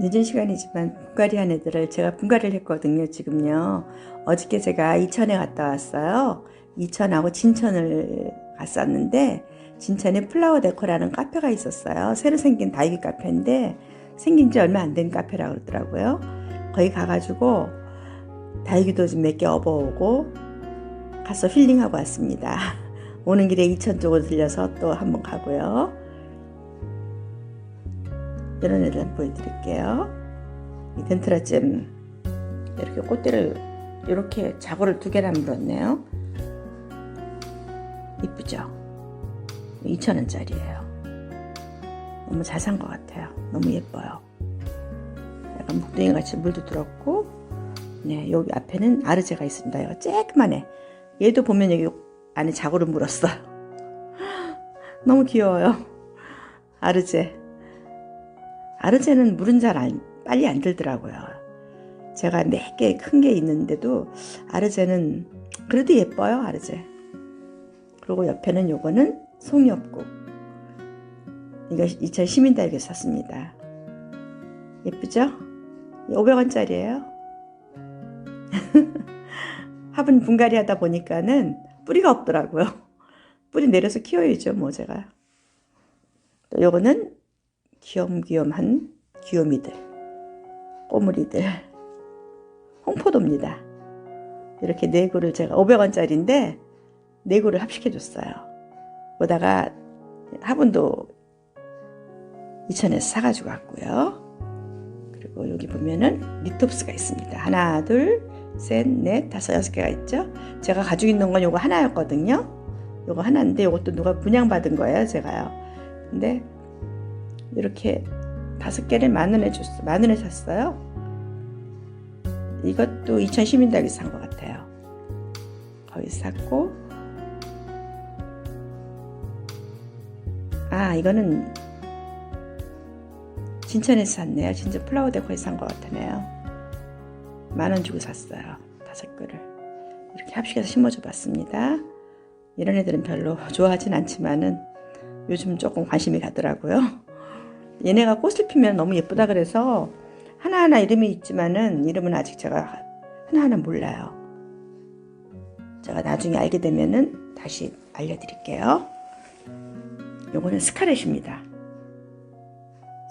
늦은 시간이지만 분갈이 한 애들을 제가 분갈이를 했거든요, 지금요. 어저께 제가 이천에 갔다 왔어요. 이천하고 진천을 갔었는데, 진천에 플라워 데코라는 카페가 있었어요. 새로 생긴 다육이 카페인데, 생긴 지 얼마 안 된 카페라고 그러더라고요. 거기 가가지고, 다육이도 좀 몇 개 업어오고, 가서 힐링하고 왔습니다. 오는 길에 이천 쪽으로 들려서 또 한번 가고요. 이런 애들 보여드릴게요. 이 덴트라잼 이렇게 꽃대를 이렇게 자고를 두 개나 물었네요. 이쁘죠? 2,000원짜리예요. 너무 잘 산 것 같아요. 너무 예뻐요. 약간 묵둥이 같이 물도 들었고, 네 여기 앞에는 아르제가 있습니다. 이거 쬐끄만해. 얘도 보면 여기 안에 자고를 물었어요. 너무 귀여워요. 아르제. 아르제는 물은 잘 안, 빨리 안 들더라고요. 제가 몇 개 큰 게 있는데도 아르제는 그래도 예뻐요, 아르제. 그리고 옆에는 요거는 송이엽국. 이거 2000 시민다육에 샀습니다. 예쁘죠? 500원짜리예요. 화분 분갈이 하다 보니까는 뿌리가 없더라고요. 뿌리 내려서 키워야죠, 뭐 제가. 또 요거는 귀염귀염한 귀요미들, 꼬물이들, 홍포도입니다. 이렇게 네 그루를 제가 500원짜리인데 네 그루를 합식해줬어요. 보다가 화분도 이천에서 사가지고 왔고요. 그리고 여기 보면은 리톱스가 있습니다. 하나, 둘, 셋, 넷, 다섯, 여섯 개가 있죠. 제가 가지고 있는 건 요거 하나였거든요. 요거 하나인데 요것도 누가 분양받은 거예요, 제가요. 근데 이렇게 다섯 개를 만 원에 줬어. 만 원에 샀어요. 이것도 2000 시민다육에서 산 것 같아요. 거기서 샀고 아 이거는 진천에서 샀네요. 진짜 플라워 데코에서 산 것 같으네요. 만 원 주고 샀어요. 다섯 그를 이렇게 합식해서 심어줘 봤습니다. 이런 애들은 별로 좋아하진 않지만은 요즘 조금 관심이 가더라고요. 얘네가 꽃을 피면 너무 예쁘다 그래서 하나하나 이름이 있지만은 이름은 아직 제가 하나하나 몰라요. 제가 나중에 알게 되면은 다시 알려드릴게요. 요거는 스카렛입니다.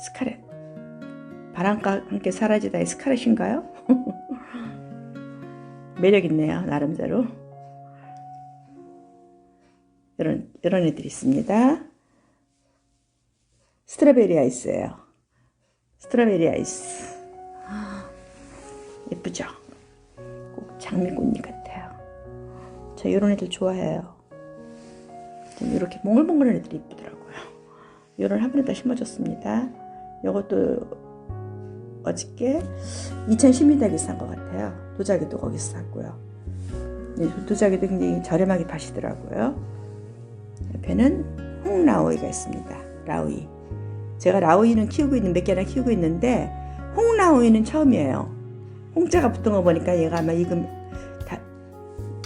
스카렛. 바람과 함께 사라지다의 스카렛인가요? 매력 있네요, 나름대로. 이런, 이런 애들이 있습니다. 스트로베리 아이스예요. 스트로베리 아이스. 예쁘죠? 꼭 장미꽃잎 같아요. 저 이런 애들 좋아해요. 좀 이렇게 몽글몽글한 애들이 이쁘더라고요. 이런 화분에다 심어줬습니다. 이것도 어저께 2010m닥에 산것 같아요. 도자기도 거기서 샀고요. 네, 도자기도 굉장히 저렴하게 파시더라고요. 옆에는 홍라오이가 있습니다. 라오이. 제가 라오이는 키우고 있는 몇 개나 키우고 있는데 홍라오이는 처음이에요. 홍자가 붙은 거 보니까 얘가 아마 익음 다,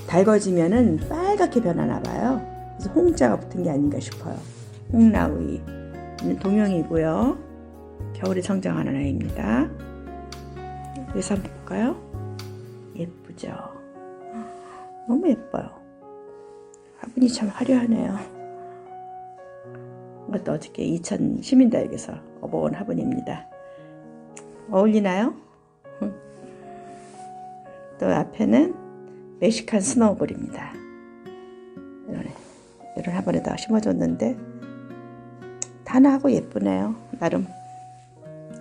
달궈지면은 빨갛게 변하나 봐요. 그래서 홍자가 붙은 게 아닌가 싶어요. 홍라오이. 동영이고요. 겨울에 성장하는 아이입니다. 여기서 한번 볼까요? 예쁘죠? 너무 예뻐요. 화분이 참 화려하네요. 이것도 어저께 2000 시민다육에서 업어온 화분입니다. 어울리나요? 또 앞에는 멕시칸 스노우볼입니다. 이런, 이런 화분에다 심어줬는데 단아하고 예쁘네요. 나름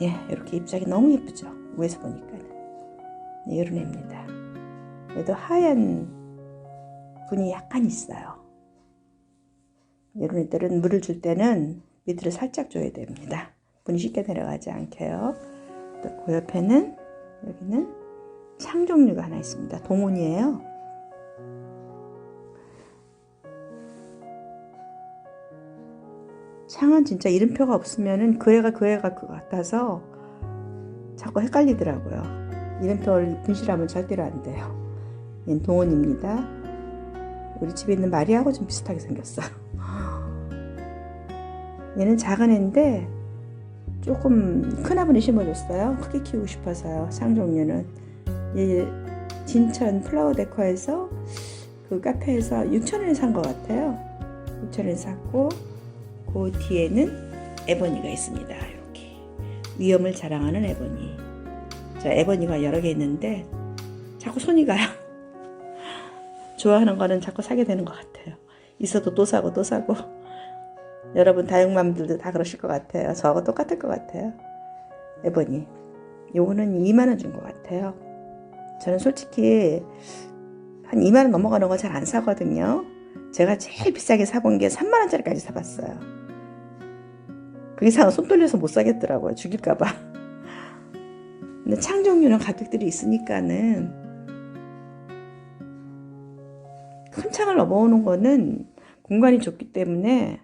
예 이렇게 잎사귀 너무 예쁘죠. 위에서 보니까 네, 이런 애입니다. 얘도 하얀 분이 약간 있어요. 이런 애들은 물을 줄 때는 밑으로 살짝 줘야 됩니다. 분이 쉽게 내려가지 않게요. 또 그 옆에는 여기는 창 종류가 하나 있습니다. 동온이에요. 창은 진짜 이름표가 없으면은 그 애가 그 애가 그 같아서 자꾸 헷갈리더라고요. 이름표를 분실하면 절대로 안 돼요. 얘는 동원입니다. 우리 집에 있는 마리하고 좀 비슷하게 생겼어요. 얘는 작은 애인데 조금 큰 화분에 심어줬어요. 크게 키우고 싶어서요. 상 종류는 이 진천 플라워 데코에서 그 카페에서 6,000원에 산 것 같아요. 6,000원에 샀고 그 뒤에는 에버니가 있습니다. 이렇게 위험을 자랑하는 에버니. 저 에버니가 여러 개 있는데 자꾸 손이 가요. 좋아하는 거는 자꾸 사게 되는 것 같아요. 있어도 또 사고 또 사고. 여러분 다육맘들도 다 그러실 것 같아요. 저하고 똑같을 것 같아요. 에버니. 요거는 2만 원 준 것 같아요. 저는 솔직히 한 2만 원 넘어가는 거 잘 안 사거든요. 제가 제일 비싸게 사본 게 3만 원짜리까지 사봤어요. 그 이상은 손 떨려서 못 사겠더라고요. 죽일까봐. 근데 창 종류는 가격들이 있으니까는 큰 창을 넘어오는 거는 공간이 좁기 때문에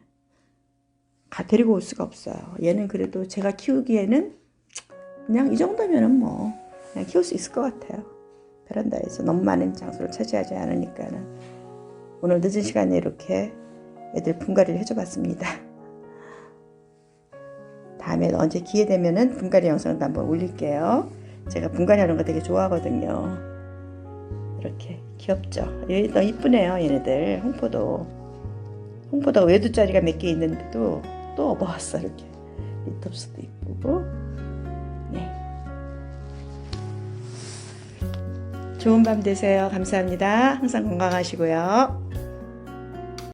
가 데리고 올 수가 없어요. 얘는 그래도 제가 키우기에는 그냥 이 정도면은 뭐 그냥 키울 수 있을 것 같아요. 베란다에서 너무 많은 장소를 차지하지 않으니까는 오늘 늦은 시간에 이렇게 애들 분갈이를 해줘 봤습니다. 다음에 언제 기회 되면은 분갈이 영상도 한번 올릴게요. 제가 분갈이 하는 거 되게 좋아하거든요. 이렇게 귀엽죠? 얘 너무 이쁘네요, 얘네들. 홍포도. 홍포도 외두짜리가 몇 개 있는데도 또 업어왔어, 이렇게. 리톱스도 이쁘고. 네. 좋은 밤 되세요. 감사합니다. 항상 건강하시고요.